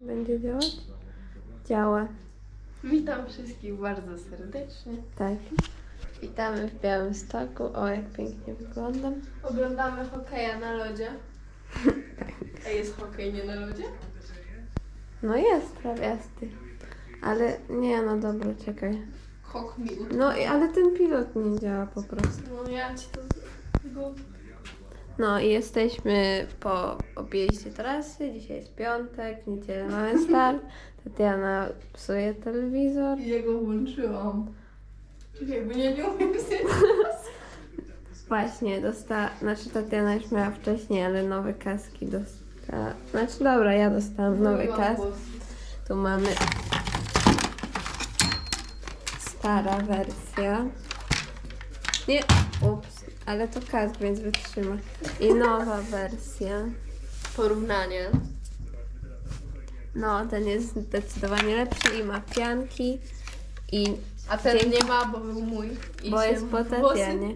Będzie działać? Działa. Witam wszystkich bardzo serdecznie. Tak. Witamy w Białymstoku. O, jak pięknie wyglądam. Oglądamy hokeja na lodzie. A jest hokej nie na lodzie? No jest trawiasty. Ale nie, no dobra, czekaj. Hok mi No, i- ale ten pilot nie działa po prostu. No ja ci to... Go... No i jesteśmy po objeździe trasy. Dzisiaj jest piątek, w niedzielę mamy start. Tatiana psuje telewizor. Ja go włączyłam. Czekaj, bo ja nie umiem. Właśnie, dostała, znaczy Tatiana już miała wcześniej, ale nowe kaski dostała. Znaczy dobra, ja dostałam nowy kask. Tu mamy stara wersja. Nie, ups, ale to kask, więc wytrzyma. I nowa wersja. Porównanie. No, ten jest zdecydowanie lepszy i ma pianki. I A ten Dzięki. nie ma, bo był mój. I bo się jest po włosy- Tatianie.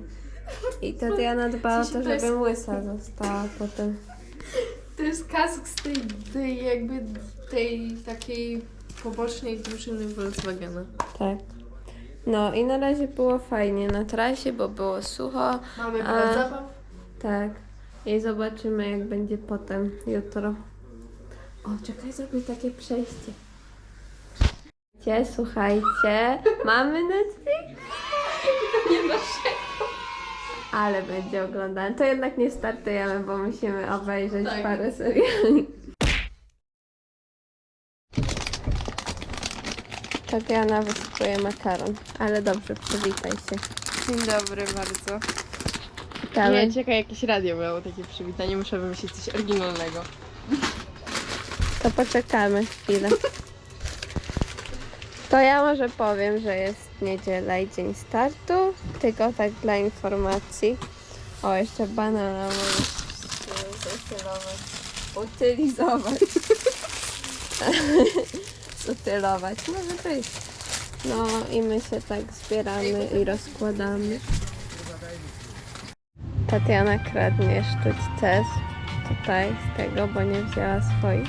I Tatiana dba o to, to jest- żebym łysa została potem. To jest kask z tej, tej jakby tej takiej pobocznej drużyny Volkswagena. Tak. No i na razie było fajnie na trasie, bo było sucho. Mamy A. zabaw. Tak. I zobaczymy jak będzie potem, jutro. O, czekaj, zrobię takie przejście. Słuchajcie, słuchajcie, mamy Netflix? Nie naszego. Ale będzie oglądane. To jednak nie startujemy, bo musimy obejrzeć Tak. parę seriali. Tatiana wysypuje makaron, ale dobrze, przywitaj się. Dzień dobry bardzo. Witamy. Nie, czekaj, jakieś radio miało takie przywitanie, muszę wymyślić coś oryginalnego. To poczekamy chwilę. To ja może powiem, że jest niedziela i dzień startu, tylko tak dla informacji. O, jeszcze banana zutylować. Utylizować. Utylować, może być. No i my się tak zbieramy i rozkładamy. Tatiana kradnie sztućce tutaj z tego, bo nie wzięła swoich.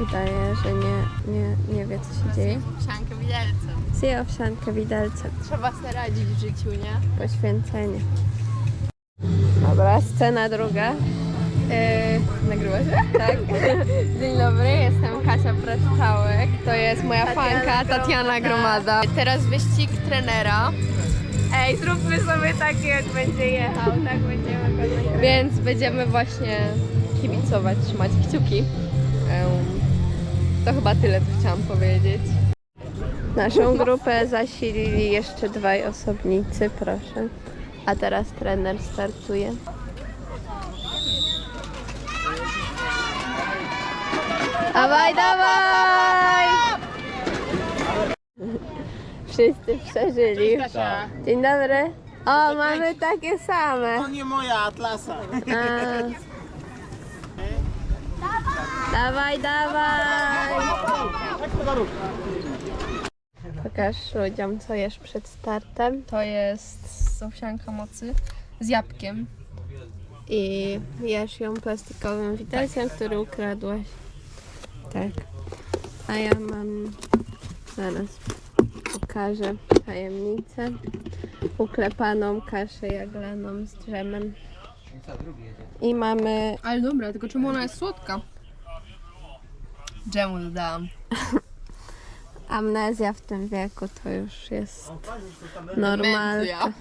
Udaje, że nie, nie, nie wie co się dzieje. Siankę widelcem. Zje owsiankę widelcem. Trzeba sobie radzić w życiu, nie? Poświęcenie. Dobra, scena druga. Eee, nagrywa się? Tak. Dzień dobry, jestem Kasia Preszczałek. To jest moja Tatiana fanka Tatiana Gromada. Teraz wyścig trenera, Ej, zróbmy sobie takie, jak będzie jechał, tak będziemy go nagrywać. więc będziemy właśnie kibicować, trzymać kciuki. To chyba tyle, co chciałam powiedzieć. Naszą grupę zasilili jeszcze dwaj osobnicy, proszę. A teraz trener startuje. Dawaj, dawaj! Wszyscy przeżyli. Dzień dobry. O, mamy takie same. To nie moja Atlasa. A. Dawaj, dawaj! Pokaż ludziom, co jesz przed startem. To jest owsianka mocy z jabłkiem. I jesz ją plastikowym widelcem, który ukradłaś. Tak. A ja mam... Zaraz pokażę tajemnicę. Uklepaną kaszę jaglaną z drzemem. I mamy... Ale dobra, tylko czemu ona jest słodka? Dżemu dodałam. Amnezja w tym wieku to już jest normalne.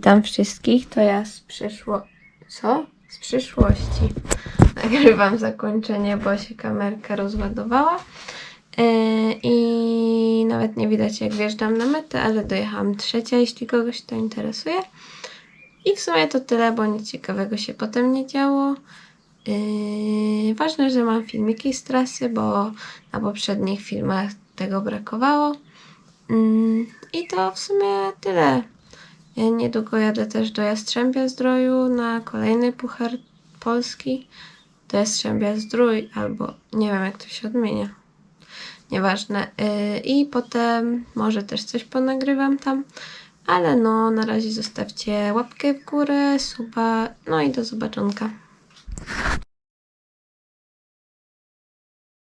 Witam wszystkich, to ja z przyszło... Co? Z przyszłości. Nagrywam zakończenie, bo się kamerka rozładowała. Yy, I nawet nie widać jak wjeżdżam na metę, ale dojechałam trzecia, jeśli kogoś to interesuje. I w sumie to tyle, bo nic ciekawego się potem nie działo. Yy, ważne, że mam filmiki z trasy, bo na poprzednich filmach tego brakowało. Yy, I to w sumie tyle. Yy, Niedługo jadę też do Jastrzębia Zdroju na kolejny Puchar Polski. To Jastrzębia Zdrój, albo nie wiem jak to się odmienia. Nieważne. Yy, I potem może też coś ponagrywam tam. Ale no, na razie zostawcie łapkę w górę, suba, no i do zobaczonka.